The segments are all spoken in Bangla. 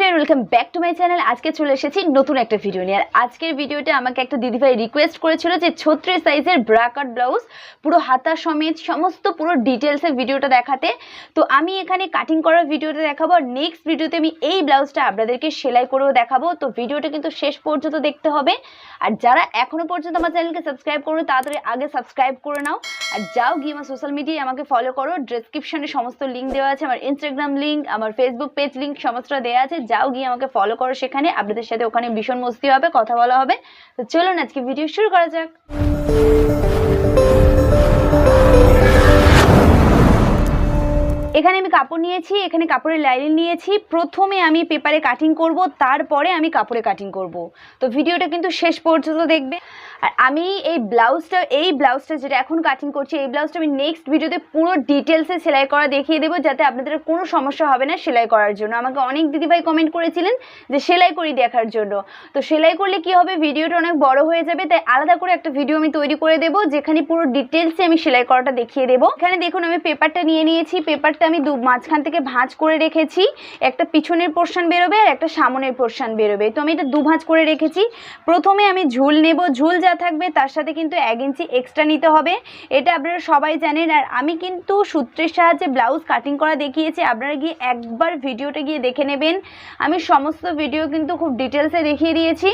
Welcome back to my channel আজকে চলে এসেছি নতুন একটা ভিডিও নিয়ে। আর আজকের ভিডিওতে আমাকে একটা দিদিভাই রিকোয়েস্ট করেছিল যে ছত্রিশ সাইজের ব্লাউজ পুরো হাতা সমেত, সমস্ত পুরো ভিডিওটা দেখাতে। তো আমি এখানে কাটিং করার ভিডিওটা দেখাবো আর নেক্সট ভিডিওতে আমি এই ব্লাউজটা আপনাদেরকে সেলাই করেও দেখাবো। তো ভিডিওটা কিন্তু শেষ পর্যন্ত দেখতে হবে। আর যারা এখনও পর্যন্ত আমার চ্যানেলকে সাবস্ক্রাইব করো তাড়াতাড়ি আগে সাবস্ক্রাইব করে নাও। আর যাও গিয়ে আমার সোশ্যাল মিডিয়ায় আমাকে ফলো করো। ডেসক্রিপশনে সমস্ত লিঙ্ক দেওয়া আছে। আমার ইনস্টাগ্রাম লিঙ্ক আমার ফেসবুক পেজ লিঙ্ক সমস্তটা দেওয়া আছে। যাও গিয়ে আমাকে ফলো করো সেখানে। আপনাদের সাথে ওখানে ভীষণ মস্তি হবে, কথা বলা হবে। তো চলুন আজকে ভিডিও শুরু করা যাক। এখানে আমি কাপড় নিয়েছি, এখানে কাপড়ের লাইনিং নিয়েছি। প্রথমে আমি পেপারে কাটিং করব, তারপরে আমি কাপড়ে কাটিং করব। তো ভিডিওটা কিন্তু শেষ পর্যন্ত দেখবে। আর আমি এই ব্লাউজটা এই ব্লাউজটা যেটা এখন কাটিং করছি, এই ব্লাউজটা আমি নেক্সট ভিডিওতে পুরো ডিটেলসে সেলাই করা দেখিয়ে দেবো, যাতে আপনাদের কোনো সমস্যা হবে না সেলাই করার জন্য। আমাকে অনেক দিদিভাই কমেন্ট করেছিলেন যে সেলাই করি দেখার জন্য। তো সেলাই করলে কি হবে? ভিডিওটা অনেক বড় হয়ে যাবে, তাই আলাদা করে একটা ভিডিও আমি তৈরি করে দেবো, যেখানে পুরো ডিটেলসে আমি সেলাই করাটা দেখিয়ে দেবো। এখানে দেখুন, আমি পেপারটা নিয়ে নিয়েছি। পেপারটা আমি দু মাঝখান থেকে ভাঁজ করে রেখেছি। একটা পিছনের পোর্শন বেরোবে আর একটা সামনের পোর্শন বেরোবে। তো আমি এটা দু ভাঁজ করে রেখেছি। প্রথমে আমি ঝুল নেব। ঝুল যা থাকবে তার সাথে কিন্তু এক ইঞ্চি এক্সট্রা নিতে হবে। এটা আপনারা সবাই জানেন। আর আমি কিন্তু সূত্রের সাহায্যে ব্লাউজ কাটিং করা দেখিয়েছি। আপনারা গিয়ে একবার ভিডিওটা গিয়ে দেখে নেবেন। আমি সমস্ত ভিডিও কিন্তু খুব ডিটেলসে দেখিয়ে দিয়েছি।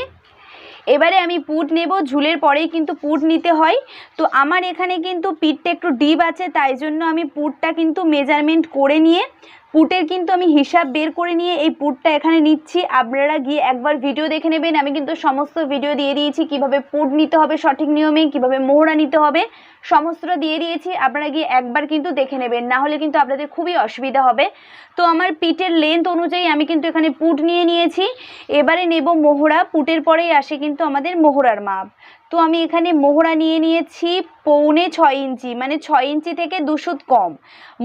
এবারে আমি পুট নেব, ঝুলের পরেই কিন্তু পুট নিতে হয়। তো আমার এখানে কিন্তু পিঠটা একটু ডিপ আছে, তাই জন্য আমি পুটটা কিন্তু মেজারমেন্ট করে নিয়ে, পুটের কিন্তু আমি হিসাব বের করে নিয়ে এই পুটটা এখানে নিচ্ছি। আপনারা গিয়ে একবার ভিডিও দেখে নেবেন। আমি কিন্তু সমস্ত ভিডিও দিয়ে দিয়েছি কীভাবে পুট নিতে হবে সঠিক নিয়মে, কীভাবে মোহরা নিতে হবে। সমস্তটা দিয়ে দিয়েছি, আপনারা গিয়ে একবার কিন্তু দেখে নেবেন, না হলে কিন্তু আপনাদের খুবই অসুবিধা হবে। তো আমার পিঠের লেন্থ অনুযায়ী আমি কিন্তু এখানে পুট নিয়ে নিয়েছি। এবারে নেব মোহরা, পুটের পরেই আসে কিন্তু আমাদের মোহরার মাপ। তো আমি এখানে মোহরা নিয়ে নিয়েছি পৌনে ছয় ইঞ্চি মানে ছয় ইঞ্চি থেকে দুশুত কম।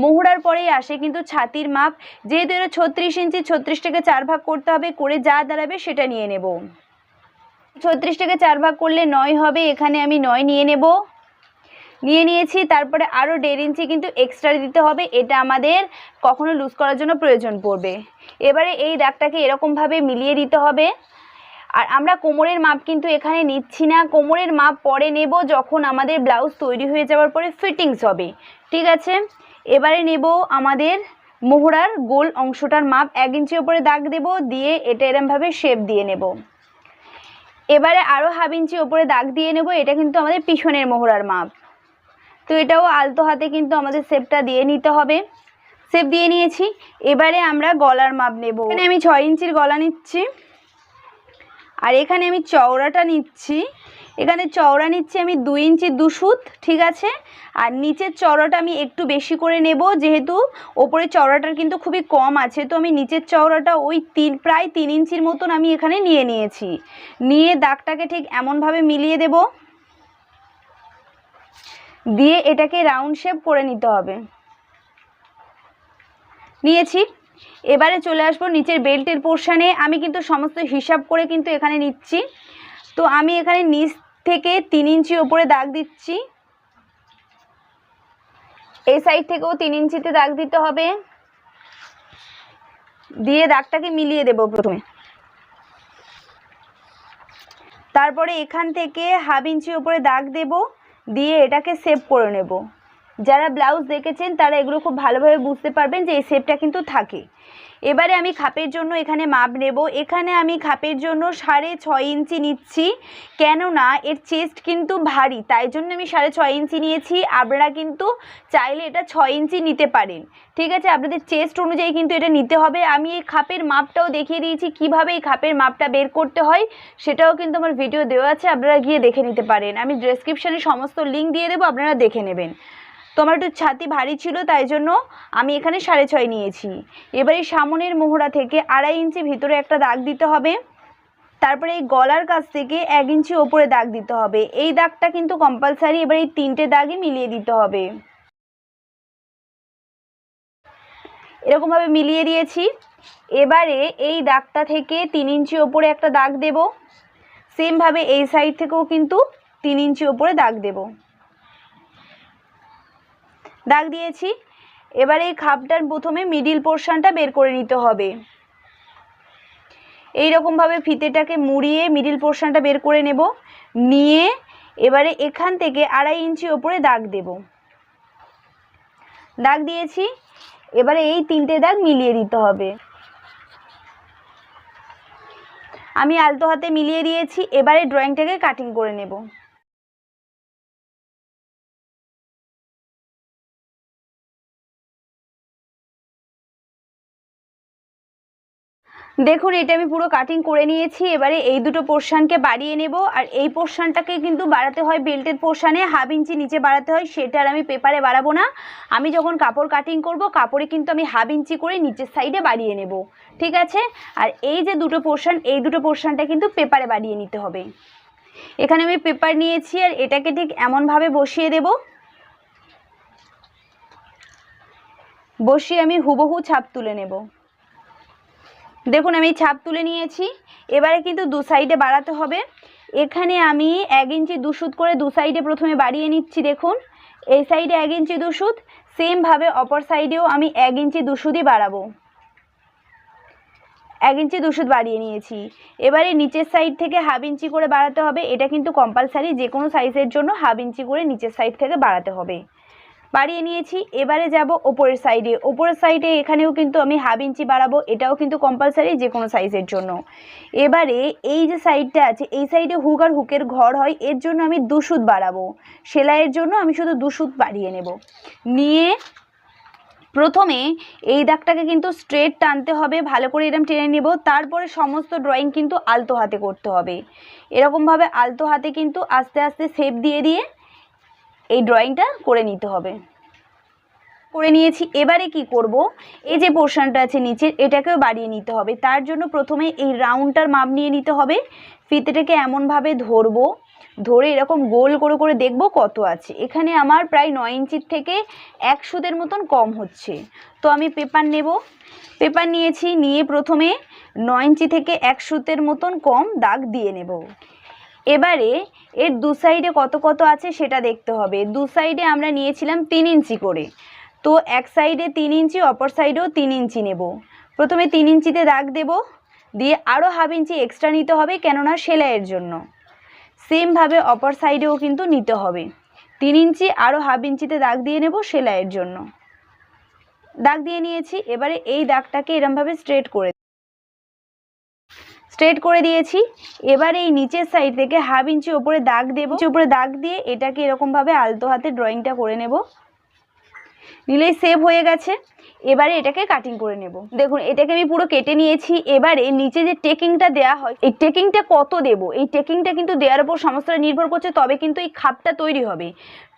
মোহরার পরেই আসে কিন্তু ছাতির মাপ। যেহেতু এটা ছত্রিশ ইঞ্চি ছত্রিশটাকে চার ভাগ করতে হবে, করে যা দাঁড়াবে সেটা নিয়ে নেব। ছত্রিশটাকে চার ভাগ করলে নয় হবে, এখানে আমি নয় নিয়ে নেব। নিয়ে নিয়েছি, তারপরে আরও দেড় ইঞ্চি কিন্তু এক্সট্রা দিতে হবে, এটা আমাদের কখনো লুজ করার জন্য প্রয়োজন পড়বে। এবারে এই দাগটাকে এরকমভাবে মিলিয়ে দিতে হবে। আর আমরা কোমরের মাপ কিন্তু এখানে নিচ্ছি না, কোমরের মাপ পরে নেব যখন আমাদের ব্লাউজ তৈরি হয়ে যাওয়ার পরে ফিটিংস হবে, ঠিক আছে? এবারে নেব আমাদের মোহরার গোল অংশটার মাপ, এক ইঞ্চি ওপরে দাগ দেব, দিয়ে এটা এরমভাবে শেপ দিয়ে নেব। এবারে আরও হাফ ইঞ্চি ওপরে দাগ দিয়ে নেব, এটা কিন্তু আমাদের পিছনের মোহরার মাপ। তো এটাও আলতো হাতে কিন্তু আমাদের শেপটা দিয়ে নিতে হবে। শেপ দিয়ে নিয়েছি। এবারে আমরা গলার মাপ নেব। এখানে আমি ছয় ইঞ্চির গলা নিচ্ছি। আর এখানে আমি চওড়াটা নিচ্ছি। এখানে চওড়া নিচ্ছি আমি দুই ইঞ্চি দুশুত ঠিক আছে? আর নিচের চওড়াটা আমি একটু বেশি করে নেব, যেহেতু ওপরে চওড়াটার কিন্তু খুবই কম আছে। তো আমি নিচের চওড়াটা ওই তিন, প্রায় তিন ইঞ্চির মতন আমি এখানে নিয়ে নিয়েছি। নিয়ে দাগটাকে ঠিক এমনভাবে মিলিয়ে দেব। দিয়ে এটাকে রাউন্ড শেপ করে নিতে হবে। নিয়েছি। এবারে চলে আসব নিচের বেল্টের পোর্শানে আমি কিন্তু সমস্ত হিসাব করে কিন্তু এখানে নিচ্ছি। তো আমি এখানে নিচ থেকে তিন ইঞ্চি ওপরে দাগ দিচ্ছি। এই সাইড থেকেও তিন ইঞ্চিতে দাগ দিতে হবে। দিয়ে দাগটাকে মিলিয়ে দেব প্রথমে। তারপরে এখান থেকে হাফ ইঞ্চি ওপরে দাগ দেব। দিয়ে এটাকে সেভ করে নেব। যারা ব্লাউজ দেখেছেন, তারা এগুলো খুব ভালোভাবে বুঝতে পারবেন যে এই সেপটা কিন্তু থাকে। এবারে আমি খাপের জন্য এখানে মাপ নেব। এখানে আমি খাপের জন্য সাড়ে ছয় ইঞ্চি নিচ্ছি। কেননা এর চেস্ট কিন্তু ভারী, তাই জন্য আমি সাড়ে ছয় ইঞ্চি নিয়েছি। আপনারা কিন্তু চাইলে এটা ছয় ইঞ্চি নিতে পারেন। ঠিক আছে? আপনাদের চেস্ট অনুযায়ী কিন্তু এটা নিতে হবে। আমি এই খাপের মাপটাও দেখিয়ে দিয়েছি, কীভাবে এই খাপের মাপটা বের করতে হয়, সেটাও কিন্তু আমার ভিডিও দেওয়া আছে, আপনারা গিয়ে দেখে নিতে পারেন। আমি ডেসক্রিপশানে সমস্ত লিঙ্ক দিয়ে দেবো, আপনারা দেখে নেবেন। তো আমার একটু ছাতি ভারী ছিল, তাই জন্য আমি এখানে সাড়ে ছয় নিয়েছি। এবার সামনের মোহরা থেকে আড়াই ইঞ্চি ভিতরে একটা দাগ দিতে হবে। তারপরে এই গলার কাছ থেকে এক ইঞ্চি ওপরে দাগ দিতে হবে। এই দাগটা কিন্তু কম্পালসারি এবার এই তিনটে দাগই মিলিয়ে দিতে হবে। এরকমভাবে মিলিয়ে দিয়েছি। এবারে এই দাগটা থেকে তিন ইঞ্চি ওপরে একটা দাগ দেব। সেমভাবে এই সাইড থেকেও কিন্তু তিন ইঞ্চি ওপরে দাগ দেবো। দাগ দিয়েছি। এবার এই খাপটার প্রথমে মিডিল পোর্শনটা বের করে নিতে হবে। এই রকমভাবে ফিতেটাকে মুড়িয়ে মিডিল পোর্শনটা বের করে নেব। নিয়ে এবারে এখান থেকে আড়াই ইঞ্চি ওপরে দাগ দেব। দাগ দিয়েছি। এবারে এই তিনটে দাগ মিলিয়ে দিতে হবে। আমি আলতো হাতে মিলিয়ে দিয়েছি। এবারে ড্রয়িংটাকে কাটিং করে নেব। দেখুন, এটা আমি পুরো কাটিং করে নিয়েছি। এবারে এই দুটো পোর্শনকে বাড়িয়ে নেব। আর এই পোর্শনটাকে কিন্তু বাড়াতে হয় বেল্টের পোর্শনে হাফ ইঞ্চি নিচে বাড়াতে হয়, সেটা আর আমি পেপারে বাড়াবো না। আমি যখন কাপড় কাটিং করব, কাপড়ে কিন্তু আমি হাফ ইঞ্চি করে নিচের সাইডে বাড়িয়ে নেব। ঠিক আছে? আর এই যে দুটো পোর্শন এই দুটো পোর্শনটা কিন্তু পেপারে বাড়িয়ে নিতে হবে। এখানে আমি পেপার নিয়েছি, আর এটাকে ঠিক এমনভাবে বসিয়ে দেব। বসিয়ে আমি হুবহু ছাপ তুলে নেব। দেখুন, আমি ছাপ তুলে নিয়েছি। এবারে কিন্তু দু সাইডে বাড়াতে হবে। এখানে আমি এক ইঞ্চি দুশুদ করে দু সাইডে প্রথমে বাড়িয়ে নিচ্ছি, দেখুন। এই সাইডে এক ইঞ্চি দুশুদ সেমভাবে অপর সাইডেও আমি এক ইঞ্চি দুশুদই বাড়াবো। এক ইঞ্চি দুশুদ বাড়িয়ে নিয়েছি। এবারে নিচের সাইড থেকে হাফ ইঞ্চি করে বাড়াতে হবে। এটা কিন্তু কম্পালসারি যে কোনো সাইজের জন্য হাফ ইঞ্চি করে নিচের সাইড থেকে বাড়াতে হবে। বাড়িয়ে নিয়েছি। এবারে যাব ওপরের সাইডে ওপরের সাইডে এখানেও কিন্তু আমি হাফ ইঞ্চি বাড়াবো। এটাও কিন্তু কম্পালসারি যে কোনো সাইজের জন্য। এবারে এই যে সাইডটা আছে, এই সাইডে হুক আর হুকের ঘর হয়, এর জন্য আমি দুশুদ বাড়াবো। সেলাইয়ের জন্য আমি শুধু দুশুদ বাড়িয়ে নেব। নিয়ে প্রথমে এই দাগটাকে কিন্তু স্ট্রেট টানতে হবে, ভালো করে এরকম টেনে নেব। তারপরে সমস্ত ড্রয়িং কিন্তু আলতো হাতে করতে হবে। এরকমভাবে আলতো হাতে কিন্তু আস্তে আস্তে শেপ দিয়ে দিয়ে এই ড্রয়িংটা করে নিতে হবে। করে নিয়েছি, এবারে কি করব? এই যে পোর্শনটা আছে নিচের এটাকেও বাড়িয়ে নিতে হবে। তার জন্য প্রথমে এই রাউন্ডটার মাপ নিয়ে নিতে হবে। ফিতেটাকে এমনভাবে ধরবো, ধরে এরকম গোল করে করে দেখব কত আছে। এখানে আমার প্রায় নয় ইঞ্চির থেকে এক সুদের মতন কম হচ্ছে। তো আমি পেপার নেব। পেপার নিয়েছি, নিয়ে প্রথমে নয় ইঞ্চি থেকে এক সুতের মতন কম দাগ দিয়ে নেব। এবারে এর দু সাইডে কত কত আছে সেটা দেখতে হবে। দু সাইডে আমরা নিয়েছিলাম তিন ইঞ্চি করে। তো এক সাইডে তিন ইঞ্চি, অপর সাইডেও তিন ইঞ্চি নেব। প্রথমে তিন ইঞ্চিতে দাগ দেব, দিয়ে আরও হাফ ইঞ্চি এক্সট্রা নিতে হবে কেননা সেলাইয়ের জন্য। সেমভাবে অপর সাইডেও কিন্তু নিতে হবে। তিন ইঞ্চি আরও হাফ ইঞ্চিতে দাগ দিয়ে নেব সেলাইয়ের জন্য। দাগ দিয়ে নিয়েছি, এবারে এই দাগটাকে এরমভাবে স্ট্রেট করে স্ট্রেট করে দিয়েছি। এবার এই নিচের সাইড থেকে হাফ ইঞ্চি ওপরে দাগ দেবো। উপরে দাগ দিয়ে এটাকে এরকমভাবে আলতো হাতে ড্রয়িংটা করে নেব। নিলেই সেভ হয়ে গেছে। এবারে এটাকে কাটিং করে নেব। দেখুন, এটাকে আমি পুরো কেটে নিয়েছি। এবারে নিচে যে টেকিংটা দেওয়া হয়, এই টেকিংটা কত দেব? এই টেকিংটা কিন্তু দেওয়ার উপর সমস্তটা নির্ভর করছে, তবে কিন্তু এই খাপটা তৈরি হবে।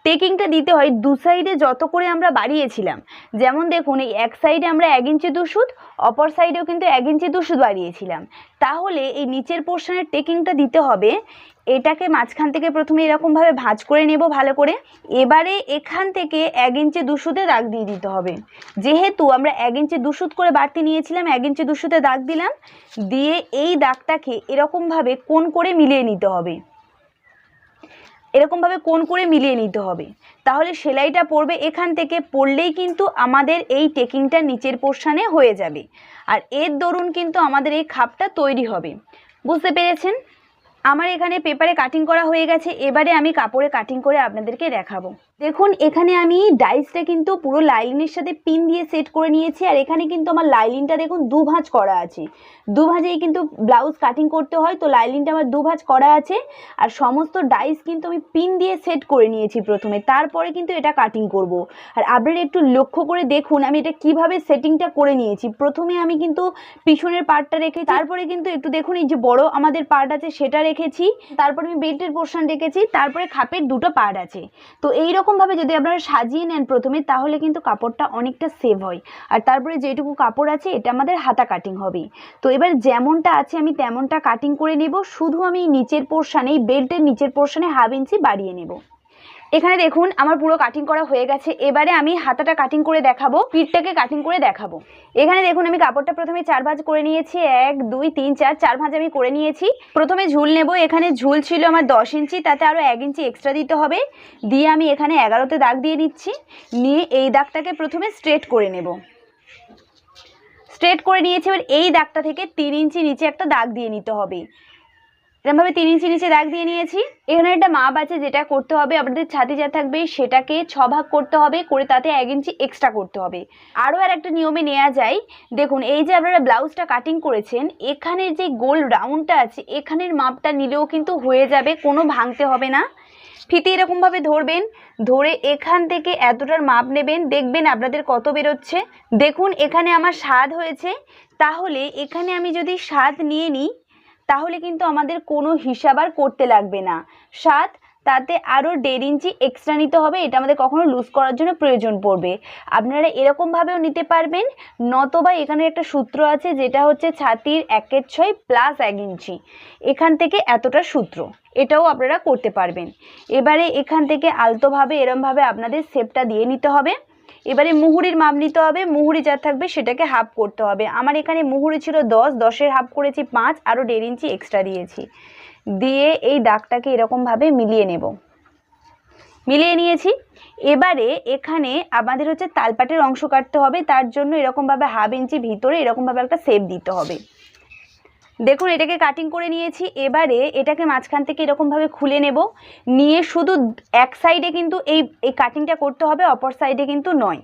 টেকিংটা দিতে হয় দু সাইডে যত করে আমরা বাড়িয়েছিলাম। যেমন দেখুন, এই এক সাইডে আমরা এক ইঞ্চি দুশুদ অপর সাইডেও কিন্তু এক ইঞ্চি দুশুদ বাড়িয়েছিলাম। তাহলে এই নিচের পোর্শনের টেকিংটা দিতে হবে। এটাকে মাঝখান থেকে প্রথমে এরকমভাবে ভাঁজ করে নেব ভালো করে। এবারে এখান থেকে এক ইঞ্চি দুশুতে দাগ দিয়ে দিতে হবে। যেহেতু আমরা এক ইঞ্চি দুশুদ করে বাড়তি নিয়েছিলাম, এক ইঞ্চি দুশুতে দাগ দিলাম। দিয়ে এই দাগটাকে এরকমভাবে কোন করে মিলিয়ে নিতে হবে। এরকমভাবে কোন করে মিলিয়ে নিতে হবে। তাহলে সেলাইটা পড়বে এখান থেকে, পড়লেই কিন্তু আমাদের এই টেকিংটা নিচের পোর্শানে হয়ে যাবে। আর এর দরুন কিন্তু আমাদের এই খাপটা তৈরি হবে। বুঝতে পেরেছেন? আমার এখানে পেপারে কাটিং করা হয়ে গেছে, এবারে আমি কাপড়ে কাটিং করে আপনাদেরকে দেখাবো। দেখুন, এখানে আমি ডাইসটা কিন্তু পুরো লাইলিনের সাথে পিন দিয়ে সেট করে নিয়েছি, আর এখানে কিন্তু আমার লাইলিনটা দেখুন দু ভাঁজ করা আছে। দু ভাঁজেই কিন্তু ব্লাউজ কাটিং করতে হয়, তো লাইলিনটা আমার দু ভাঁজ করা আছে, আর সমস্ত ডাইস কিন্তু আমি পিন দিয়ে সেট করে নিয়েছি প্রথমে, তারপরে কিন্তু এটা কাটিং করব। আর আপনারা একটু লক্ষ্য করে দেখুন, আমি এটা কীভাবে সেটিংটা করে নিয়েছি। প্রথমে আমি কিন্তু পিছনের পার্টটা রেখে তারপরে কিন্তু একটু দেখুন, এই যে বড় আমাদের পার্ট আছে সেটা রেখেছি, তারপরে আমি বেল্টের পোর্শন রেখেছি, তারপরে খাপের দুটো পার্ট আছে। তো এই রকমভাবে যদি আপনারা সাজিয়ে নেন প্রথমে, তাহলে কিন্তু কাপড়টা অনেকটা সেভ হয়। আর তারপরে যেটুকু কাপড় আছে, এটা আমাদের হাতা কাটিং হবে। তো এবার যেমনটা আছে, আমি তেমনটা কাটিং করে নেব। শুধু আমি নিচের পোর্শানে এই বেল্টের নিচের পোর্শানে হাফ ইঞ্চি বাড়িয়ে নেব। এখানে দেখুন, আমার পুরো কাটিং করা হয়ে গেছে। এবারে আমি হাতাটা কাটিং করে দেখাবো, পিঠটাকে কাটিং করে দেখাবো। এখানে দেখুন, আমি কাপড়টা প্রথমে চার ভাঁজ করে নিয়েছি। এক, দুই, তিন, চার চার ভাঁজ আমি করে নিয়েছি। প্রথমে ঝুল নেব, এখানে ঝুল ছিল আমার দশ ইঞ্চি, তাতে আরও এক ইঞ্চি এক্সট্রা দিতে হবে। দিয়ে আমি এখানে এগারোতে দাগ দিয়ে নিচ্ছি। নিয়ে এই দাগটাকে প্রথমে স্ট্রেট করে নেব। স্ট্রেট করে নিয়েছি, এবার এই দাগটা থেকে তিন ইঞ্চি নিচে একটা দাগ দিয়ে নিতে হবে। এরকমভাবে তিন ইঞ্চি নিচে দাগ দিয়ে নিয়েছি। এখানে একটা মাপ আছে যেটা করতে হবে, আপনাদের ছাতি যা থাকবে সেটাকে ছ ভাগ করতে হবে, করে তাতে এক ইঞ্চি এক্সট্রা করতে হবে। আরও আর একটা নিয়মে নেওয়া যায়, দেখুন, এই যে আপনারা ব্লাউজটা কাটিং করেছেন, এখানের যে গোল রাউন্ডটা আছে, এখানের মাপটা নিলেও কিন্তু হয়ে যাবে, কোনো ভাঙতে হবে না। ফিতে এরকমভাবে ধরবেন, ধরে এখান থেকে এতটার মাপ নেবেন, দেখবেন আপনাদের কত বেরোচ্ছে। দেখুন, এখানে আমার স্বাদ হয়েছে, তাহলে এখানে আমি যদি স্বাদ নিয়ে নিই তাহলে কিন্তু আমাদের কোনো হিসাব আর করতে লাগবে না। সাত, তাতে আরও দেড় ইঞ্চি এক্সট্রা নিতে হবে, এটা আমাদের কখনো লুজ করার জন্য প্রয়োজন পড়বে। আপনারা এরকমভাবেও নিতে পারবেন, নতবা এখানে একটা সূত্র আছে যেটা হচ্ছে ছাতির একের ছয় প্লাস এক ইঞ্চি। এখান থেকে এতটা সূত্র, এটাও আপনারা করতে পারবেন। এবারে এখান থেকে আলতোভাবে, এরমভাবে আপনাদের শেপটা দিয়ে নিতে হবে। এবারে মুহুরির মাপ নিতে হবে, মুহুরি যা থাকবে সেটাকে হাফ করতে হবে। আমার এখানে মুহুরি ছিল দশ, দশের হাফ করেছি পাঁচ, আরও দেড় ইঞ্চি এক্সট্রা দিয়েছি। দিয়ে এই দাগটাকে এরকমভাবে মিলিয়ে নেব। মিলিয়ে নিয়েছি। এবারে এখানে আমাদের হচ্ছে তালপাটের অংশ কাটতে হবে, তার জন্য এরকমভাবে হাফ ইঞ্চি ভিতরে এরকমভাবে একটা শেপ দিতে হবে। দেখুন, এটাকে কাটিং করে নিয়েছি। এবারে এটাকে মাঝখান থেকে এরকমভাবে খুলে নেব। নিয়ে শুধু এক সাইডে কিন্তু এই এই কাটিংটা করতে হবে, অপর সাইডে কিন্তু নয়।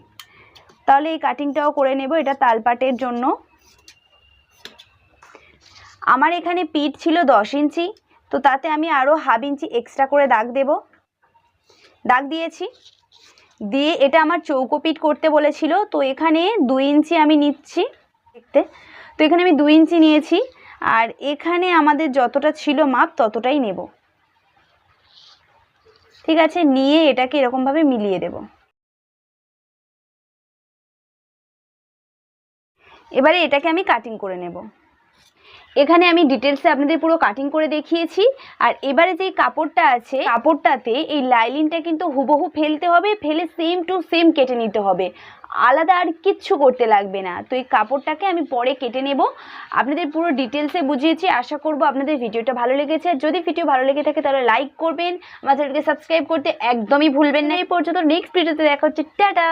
তাহলে এই কাটিংটাও করে নেব এটা তালপাটের জন্য। আমার এখানে পিঠ ছিল দশ ইঞ্চি, তো তাতে আমি আরও হাফ ইঞ্চি এক্সট্রা করে দাগ দেব। দাগ দিয়েছি। দিয়ে এটা আমার চৌকো পিঠ করতে বলেছিল, তো এখানে দুই ইঞ্চি আমি নিচ্ছি দেখতে। তো এখানে আমি দুই ইঞ্চি নিয়েছি। আর এখানে আমাদের যতটা ছিল মাপ, ততটাই নেব। ঠিক আছে, নিয়ে এটাকে এরকমভাবে মিলিয়ে দেব। এবারে এটাকে আমি কাটিং করে নেব। এখানে আমি ডিটেলসে আপনাদের পুরো কাটিং করে দেখিয়েছি। আর এবারে যেই কাপড়টা আছে, কাপড়টাতে এই লাইলিনটা কিন্তু হুবহু ফেলতে হবে, ফেলে সেম টু সেম কেটে নিতে হবে। আলাদা আর কিচ্ছু করতে লাগবে না। তো এই কাপড়টাকে আমি পরে কেটে নেব। আপনাদের পুরো ডিটেলসে বুঝিয়েছি। আশা করব আপনাদের ভিডিওটা ভালো লেগেছে। আর যদি ভিডিও ভালো লেগে থাকে, তাহলে লাইক করবেন। আমার চ্যানেলকে সাবস্ক্রাইব করতে একদমই ভুলবেন না। এই পর্যন্ত নেক্সট ভিডিওতে দেখা হচ্ছে। টাটা!